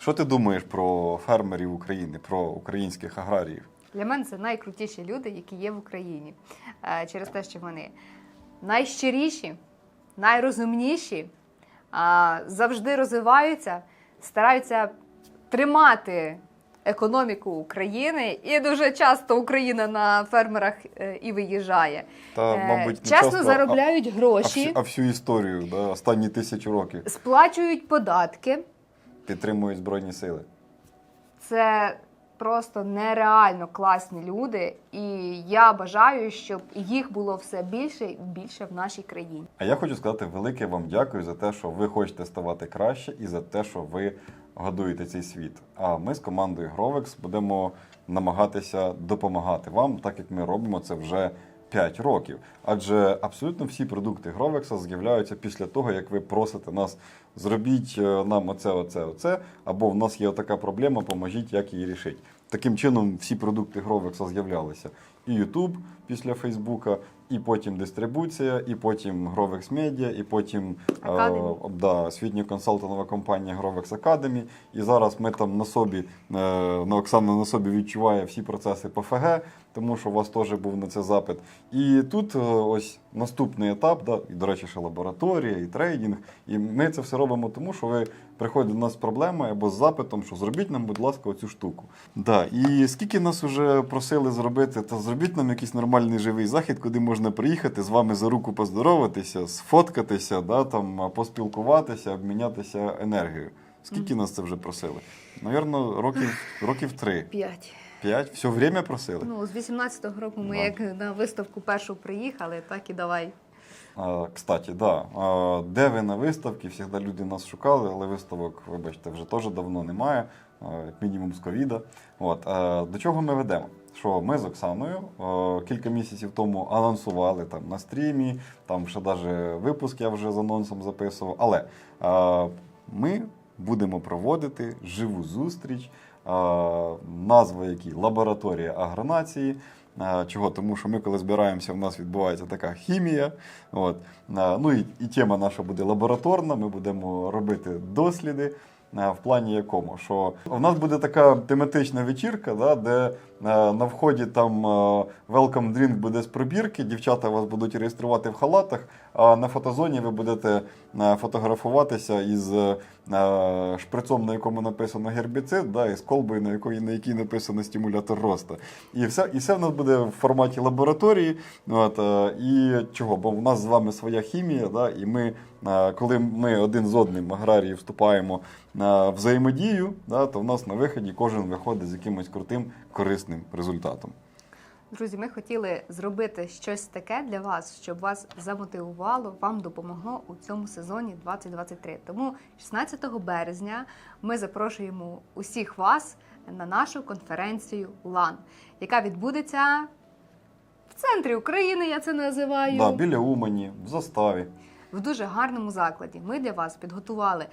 Що ти думаєш про фермерів України, про українських аграріїв? Для мене це найкрутіші люди, які є в Україні. Е, Через те, що вони найщиріші, найрозумніші, завжди розвиваються, стараються тримати економіку України, і дуже часто Україна на фермерах е, і виїжджає. Та, Е, мабуть, чесно часто, заробляють а, а, гроші, всю, а всю історію, да, останні тисячу років сплачують податки. Підтримують Збройні Сили. Це просто нереально класні люди, і я бажаю, щоб їх було все більше і більше в нашій країні. А я хочу сказати велике вам дякую за те, що ви хочете ставати краще, і за те, що ви годуєте цей світ. А ми з командою Grovex будемо намагатися допомагати вам, так як ми робимо це вже 5 років. Адже абсолютно всі продукти Grovex з'являються після того, як ви просите нас зробіть е, нам оце, оце, оце, або в нас є така проблема, поможіть, як її рішити. Таким чином, всі продукти Grovex з'являлися. І YouTube після Фейсбука, і потім дистрибуція, і потім Grovex Media, і потім е, да, освітньо консалтингова компанія Grovex Academy. І зараз ми там на собі, е, на Оксана на собі відчуває всі процеси по ФГ, тому що у вас теж був на це запит. І тут е, ось наступний етап, да, і, до речі, ще лабораторія, і трейдинг. І ми це все робимо тому, що ви приходите до нас з проблемою або з запитом, що зробіть нам, будь ласка, оцю штуку. Да, і скільки нас вже просили зробити, та зробіть нам якийсь нормальний живий захід, куди можна приїхати, з вами за руку поздороватися, сфоткатися, да, там, поспілкуватися, обмінятися енергією. Скільки нас це вже просили? Навірно, років, років три. П'ять. П'ять. Все время просили. Ну, з 18-го року ми Да. як на виставку першу приїхали, так і давай. А, Кстати, да. А, Де ви на виставці? Завжди люди нас шукали, але виставок, вибачте, вже теж давно немає, як мінімум з ковіда. От. а, До чого ми ведемо? Що ми з Оксаною кілька місяців тому анонсували там на стрімі, там ще навіть випуск я вже з анонсом записував. Але ми будемо проводити живу зустріч, а, назва якій лабораторія агронації. Чого? Тому що ми, коли збираємося, у нас відбувається така хімія. От. Ну і, і тема наша буде лабораторна, ми будемо робити досліди. В плані якому? Що у нас буде така тематична вечірка, да, де на вході там е, welcome drink буде з пробірки, дівчата вас будуть реєструвати в халатах, а на фотозоні ви будете е, фотографуватися із е, шприцом, на якому написано гербіцид, да, і з колбою, на якій, на якій написано стимулятор росту. І все, і все в нас буде в форматі лабораторії. От, е, і чого? Бо в нас з вами своя хімія, да, і ми, е, коли ми один з одним аграрії вступаємо на взаємодію, да, то в нас на виході кожен виходить з якимось крутим корисним результатом. Друзі, ми хотіли зробити щось таке для вас, щоб вас замотивувало, вам допомогло у цьому сезоні 2023. Тому 16 березня ми запрошуємо усіх вас на нашу конференцію ЛАН, яка відбудеться в центрі України. Я це називаю. Да, біля Умані, в заставі. в дуже гарному закладі. Ми для вас підготували,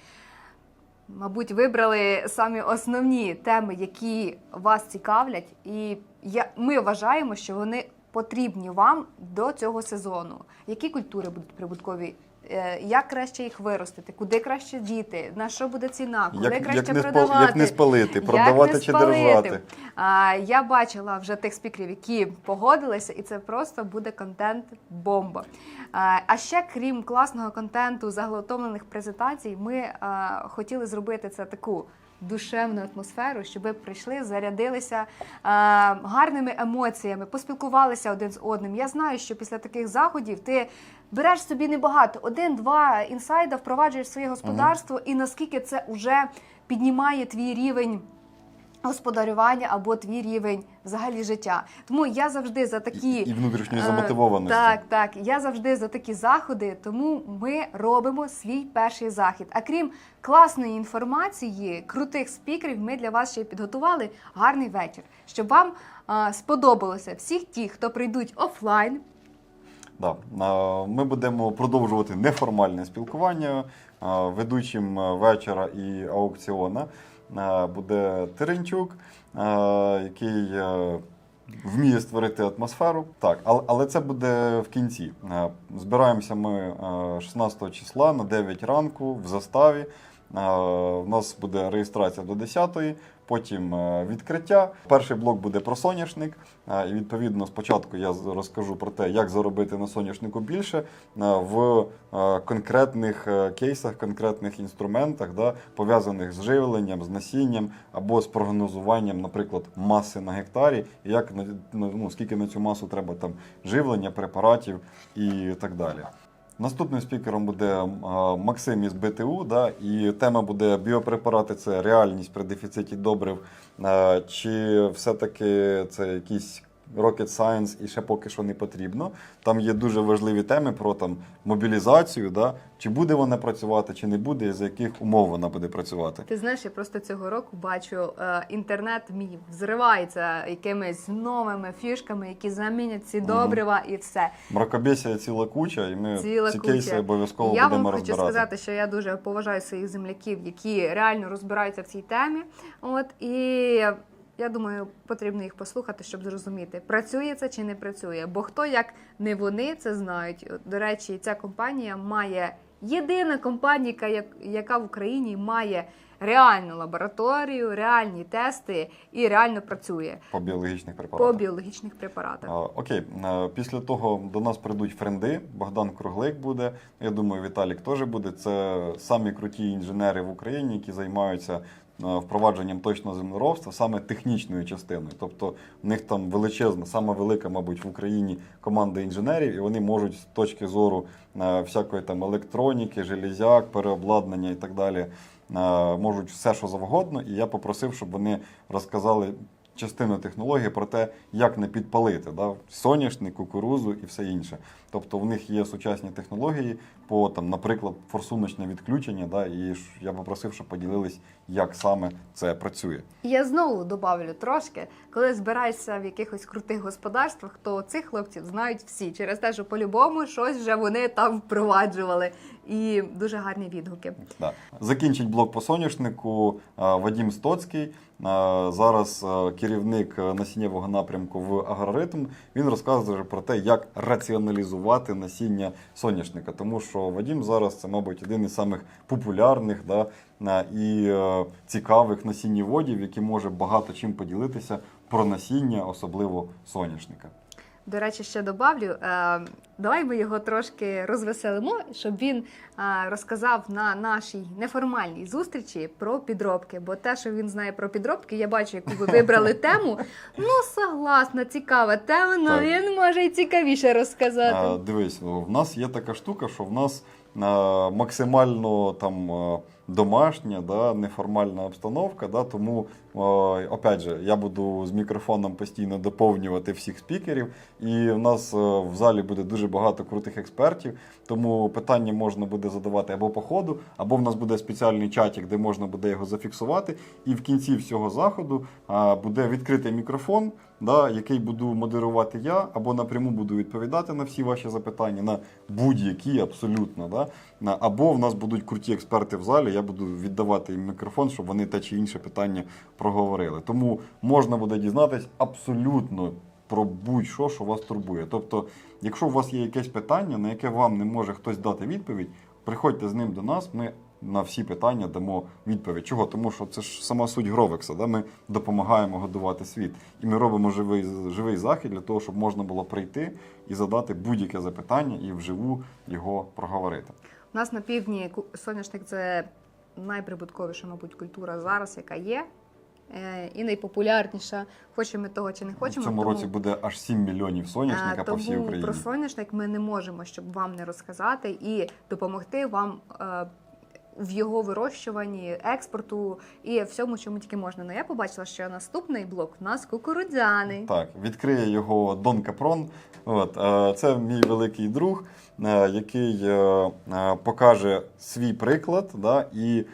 мабуть, вибрали самі основні теми, які вас цікавлять, і я, ми вважаємо, що вони потрібні вам до цього сезону. Які культури будуть прибуткові? Е, Як краще їх виростити, куди краще діти, на що буде ціна, куди Як, краще як, не спал, продавати, як не спалити, як не чи спалити. держати. А, я бачила вже тих спікерів, які погодилися, і це просто буде контент бомба. А, а ще крім класного контенту, заглотомлених презентацій, ми а, хотіли зробити це таку. Душевну атмосферу, щоб ви прийшли, зарядилися гарними емоціями, поспілкувалися один з одним. Я знаю, що після таких заходів ти береш собі небагато, один-два інсайда, впроваджуєш в своє господарство, і наскільки це вже піднімає твій рівень господарювання або твій рівень взагалі життя. Тому я завжди за такі І, і внутрішньої е, замотивованості. Так, так. Я завжди за такі заходи, тому ми робимо свій перший захід. А крім класної інформації, крутих спікерів, ми для вас ще й підготували гарний вечір, щоб вам е, сподобалося всіх ті, хто прийдуть офлайн. Да. Ми будемо продовжувати неформальне спілкування. Ведучим е, вечора і аукціона е, буде Теренчук, е, який е, вміє створити атмосферу. Так, але, це буде в кінці. Е, Збираємося ми е, 16 числа на 9 ранку в заставі. У нас буде реєстрація до 10-ї, потім е, відкриття. Перший блок буде про соняшник. Е, І відповідно спочатку я розкажу про те, як заробити на соняшнику більше е, в конкретних кейсах, конкретних інструментах, да, пов'язаних з живленням, з насінням або з прогнозуванням, наприклад, маси на гектарі, і як ну, скільки на цю масу треба там живлення, препаратів і так далі. Наступним спікером буде Максим із БТУ, да, і тема буде біопрепарати це реальність при дефіциті добрив, е, чи все-таки це якийсь rocket science і ще поки що не потрібно. Там є дуже важливі теми про там, мобілізацію, да, чи буде вона працювати, чи не буде, і за яких умов вона буде працювати. Ти знаєш, я просто цього року бачу, е, інтернет мій взривається якимись новими фішками, які замінять ці добрива і все. Мракобесія ціла куча, і ми Ціла ці куча. кейси обов'язково я будемо вам хочу сказати, що я дуже поважаю своїх земляків, які реально розбираються в цій темі. От і я думаю, потрібно їх послухати, щоб зрозуміти, працює це чи не працює. Бо хто як не вони це знають. До речі, ця компанія має єдина компанія, яка- в Україні має реальну лабораторію, реальні тести і реально працює По біологічних по біологічних препаратах. А, Окей, після того до нас прийдуть френди. Богдан Круглик буде. Я думаю, Віталік теж буде. Це самі круті інженери в Україні, які займаються впровадженням точного землеробства, саме технічною частиною. Тобто в них там величезна, сама велика, мабуть, в Україні команда інженерів, і вони можуть з точки зору е, всякої там електроніки, железяк, переобладнання і так далі. е, Можуть все, що завгодно, і я попросив, щоб вони розказали частину технології про те, як не підпалити да, соняшник, кукурузу і все інше. Тобто в них є сучасні технології по там, наприклад, форсуночне відключення. Да, і я попросив, щоб поділились, як саме це працює. Я знову добавлю трошки, коли збираєшся в якихось крутих господарствах, то цих хлопців знають всі через те, що по-любому щось вже вони там впроваджували. І дуже гарні відгуки. Да. Закінчить блок по соняшнику Вадім Стоцький. Зараз керівник а, насіннєвого напрямку в агроритм. Він розказує про те, як раціоналізувати насіння соняшника. Тому що Вадім зараз це, мабуть, один із самих популярних да, і е, цікавих насіннєводів, який може багато чим поділитися про насіння, особливо соняшника. До речі, ще добавлю. Е, давай ми його трошки розвеселимо, щоб він е, розказав на нашій неформальній зустрічі про підробки. Бо те, що він знає про підробки, я бачу, яку ви вибрали тему. Ну, согласна, цікава тема, але він може і цікавіше розказати. Дивись, в нас є така штука, що в нас максимально там домашня, да, неформальна обстановка. Да, тому, опять же, я буду з мікрофоном постійно доповнювати всіх спікерів, і в нас в залі буде дуже багато крутих експертів. Тому питання можна буде задавати або по ходу, або в нас буде спеціальний чатик, де можна буде його зафіксувати. І в кінці всього заходу буде відкритий мікрофон, да, який буду модерувати я, або напряму буду відповідати на всі ваші запитання, на будь-які абсолютно. Да? Або в нас будуть круті експерти в залі, я буду віддавати їм мікрофон, щоб вони те чи інше питання проговорили. Тому можна буде дізнатись абсолютно про будь-що, що вас турбує. Тобто, якщо у вас є якесь питання, на яке вам не може хтось дати відповідь, приходьте з ним до нас. Ми на всі питання дамо відповідь. Чого? Тому що це ж сама суть Гровекса. Да? Ми допомагаємо годувати світ. І ми робимо живий, живий захід для того, щоб можна було прийти і задати будь-яке запитання і вживу його проговорити. У нас на півдні соняшник це найприбутковіша, мабуть, культура зараз, яка є. Е, І найпопулярніша, хочемо ми того чи не хочемо. В цьому тому- році буде аж 7 мільйонів соняшника Е, по всій Україні. про соняшник ми не можемо, щоб вам не розказати і допомогти вам е, в його вирощуванні, експорту і всьому, чому тільки можна. Ну я побачила, що наступний блок у нас кукурудзяний. Так, відкриє його Дон Капрон. От, е, це мій великий друг, е, який е, покаже свій приклад да, і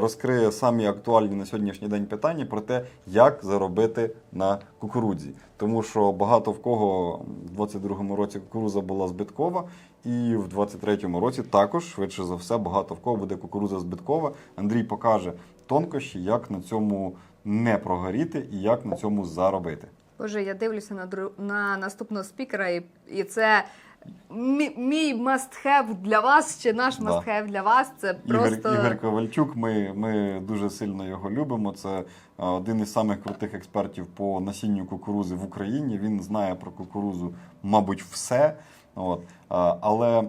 розкриє самі актуальні на сьогоднішній день питання про те, як заробити на кукурудзі. Тому що багато в кого в 22-му році кукуруза була збиткова, і в 23-му році також, швидше за все, багато в кого буде кукуруза збиткова. Андрій покаже тонкощі, як на цьому не прогоріти і як на цьому заробити. Боже, я дивлюся на дру... на наступного спікера, і, і це мі- мій have для вас чи наш Да. must для вас. Це просто Ігор, Ігор Ковальчук, ми, ми дуже сильно його любимо. Це один із самих крутих експертів по насінню кукурузи в Україні. Він знає про кукурузу, мабуть, все. От. Е, Але е,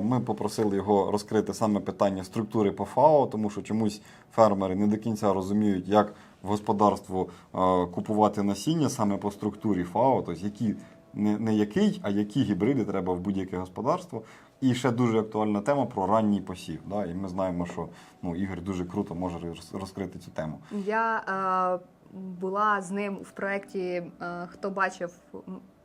ми попросили його розкрити саме питання структури по ФАО, тому що чомусь фермери не до кінця розуміють, як в господарство е, купувати насіння саме по структурі ФАО, тобто які не, який, а які гібриди треба в будь-яке господарство. І ще дуже актуальна тема про ранній посів. Да? І ми знаємо, що ну, Ігор дуже круто може роз- розкрити цю тему. Я е, була з ним в проєкті. Е, хто бачив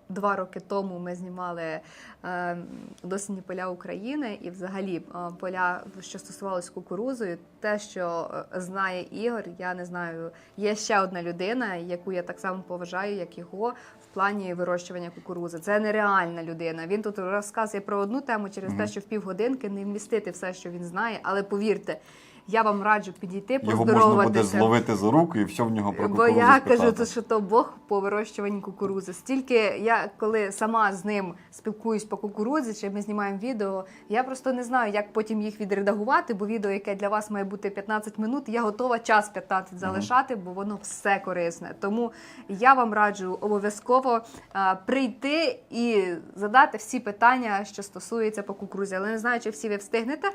два роки тому, ми знімали е, досвідні поля України і взагалі е, поля, що стосувалися кукурузою. Те, що е, знає Ігор, я не знаю. Є ще одна людина, яку я так само поважаю, як його. В плані вирощування кукурузи це нереальна людина. Він тут розказує про одну тему через те, що в півгодинки не вмістити все, що він знає. Але повірте, я вам раджу підійти, Його можна буде зловити за руку і все в нього про Бо я спитати. кажу, то, що то Бог по вирощуванні кукурузи. Стільки я коли сама з ним спілкуюсь по кукурудзі, чи ми знімаємо відео, я просто не знаю, як потім їх відредагувати, бо відео, яке для вас має бути 15 минут, я готова час 15 залишати, бо воно все корисне. Тому я вам раджу обов'язково прийти і задати всі питання, що стосуються по кукурузі. Але не знаю, чи всі ви встигнете.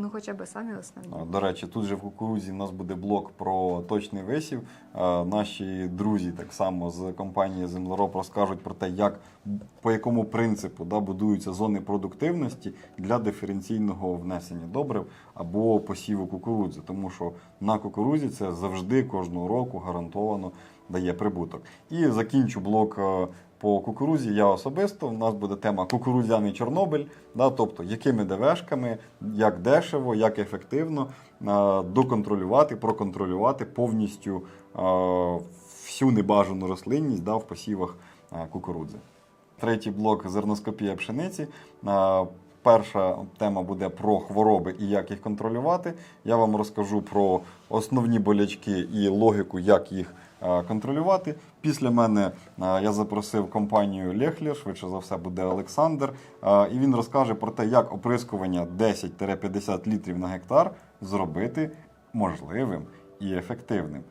Ну, хоча б самі основні. До речі, тут же в кукурузі у нас буде блок про точний висів. Наші друзі так само з компанії Землероб розкажуть про те, як по якому принципу да, будуються зони продуктивності для диференційного внесення добрив або посіву кукурудзи. Тому що на кукурузі це завжди кожного року гарантовано дає прибуток. І закінчу блок. е, По кукурузі я особисто. У нас буде тема кукурудзяний Чорнобиль, да, тобто якими ДВшками, як дешево, як ефективно е, доконтролювати, проконтролювати повністю е, всю небажану рослинність да, в посівах кукурудзи. Третій блок зерноскопія пшениці. Перша тема буде про хвороби і як їх контролювати. Я вам розкажу про основні болячки і логіку, як їх контролювати. Після мене е, я запросив компанію Лехлер, швидше за все буде Олександр, е, і він розкаже про те, як оприскування 10-50 літрів на гектар зробити можливим і ефективним.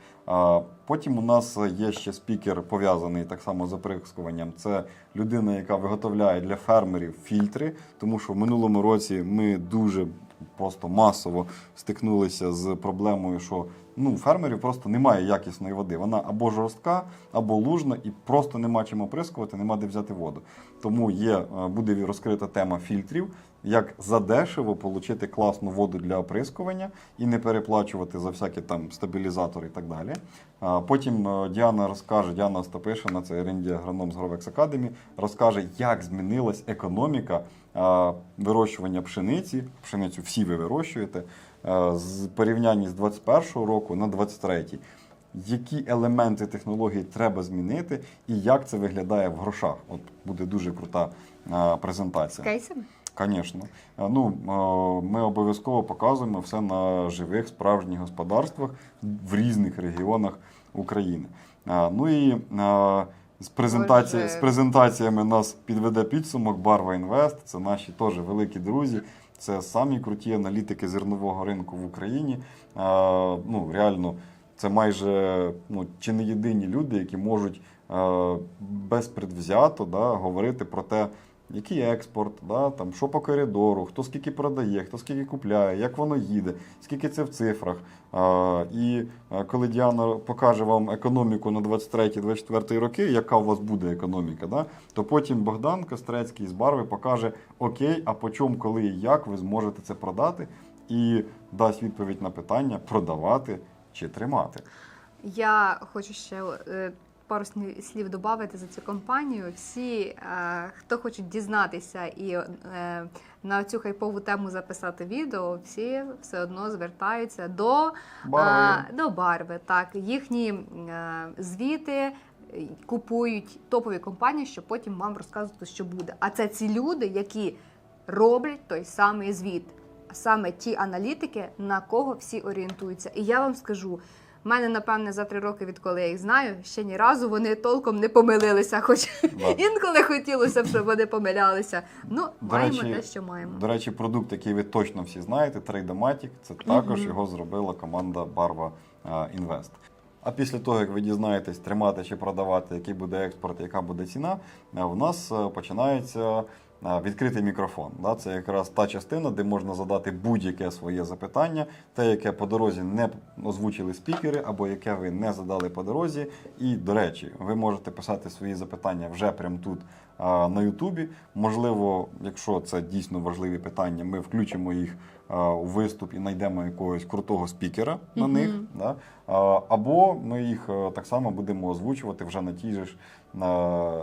Потім у нас є ще спікер, пов'язаний так само з оприскуванням. Це людина, яка виготовляє для фермерів фільтри, тому що в минулому році ми дуже просто масово стикнулися з проблемою, що ну, фермерів просто немає якісної води. Вона або жорстка, або лужна, і просто нема чим оприскувати, нема де взяти воду. Тому є, е, буде розкрита тема фільтрів, як задешево отримати класну воду для оприскування і не переплачувати за всякі там стабілізатори і так далі. Потім е, Діана розкаже, Діана Остапишина, це R&D агроном з Grovex Academy, розкаже, як змінилась економіка вирощування пшениці. Пшеницю всі ви вирощуєте з порівнянні з 21 року на 23 які елементи технології треба змінити, і як це виглядає в грошах. От буде дуже крута е, презентація. Кейсами? Звісно. Ну, е, ми обов'язково показуємо все на живих справжніх господарствах в різних регіонах України. Е, Ну і е, з, презентації, з презентаціями нас підведе підсумок Барва Інвест. Це наші теж великі друзі. Це самі круті аналітики зернового ринку в Україні. Е, Ну, реально, це майже ну, чи не єдині люди, які можуть е, безпредвзято да, говорити про те, який експорт, да, там, що по коридору, хто скільки продає, хто скільки купляє, як воно їде, скільки це в цифрах. А, і коли Діана покаже вам економіку на 23-24 роки, яка у вас буде економіка, да, то потім Богдан Кострецький з Барви покаже, окей, а по чому, коли і як ви зможете це продати, і дасть відповідь на питання продавати чи тримати. Я хочу ще е, пару слів додати за цю компанію. Всі, е, хто хочуть дізнатися і е, на цю хайпову тему записати відео, всі все одно звертаються до Барви. е, до барви. Так, їхні звіти. Купують топові компанії, щоб потім вам розказувати, що буде. А це ці люди, які роблять той самий звіт, саме ті аналітики, на кого всі орієнтуються. І я вам скажу, У мене, напевне, за три роки, відколи я їх знаю, ще ні разу вони толком не помилилися. Хоч інколи хотілося б, щоб вони помилялися. Ну, До маємо речі, те, що маємо. До речі, продукт, який ви точно всі знаєте, Tradeomatic, це також його зробила команда Barva е, Invest. А після того, як ви дізнаєтесь, тримати чи продавати, який буде експорт, яка буде ціна, е, в нас е, починається відкритий мікрофон. Да? Це якраз та частина, де можна задати будь-яке своє запитання, те, яке по дорозі не озвучили спікери, або яке ви не задали по дорозі. І, до речі, ви можете писати свої запитання вже прямо тут на Ютубі. Можливо, якщо це дійсно важливі питання, ми включимо їх у виступ і знайдемо якогось крутого спікера на Мгм. них. Да? Або ми їх е, так само будемо озвучувати вже на тій же ж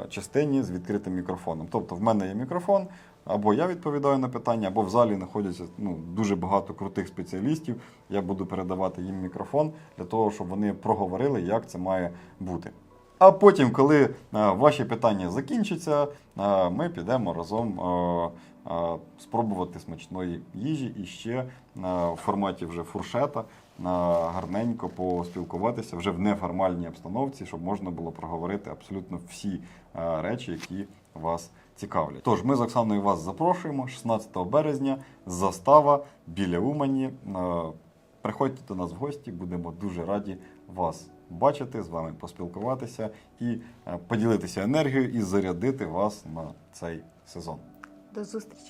частині з відкритим мікрофоном. Тобто, в мене є мікрофон, або я відповідаю на питання, або в залі знаходяться ну, дуже багато крутих спеціалістів. Я буду передавати їм мікрофон для того, щоб вони проговорили, як це має бути. А потім, коли е, ваші питання закінчаться, е, ми підемо разом е, спробувати смачної їжі і ще в форматі вже фуршета гарненько поспілкуватися вже в неформальній обстановці, щоб можна було проговорити абсолютно всі речі, які вас цікавлять. Тож ми з Оксаною вас запрошуємо 16 березня. Застава біля Умані. Приходьте до нас в гості, будемо дуже раді вас бачити, з вами поспілкуватися і е, поділитися енергією і зарядити вас на цей сезон. До зустрічі.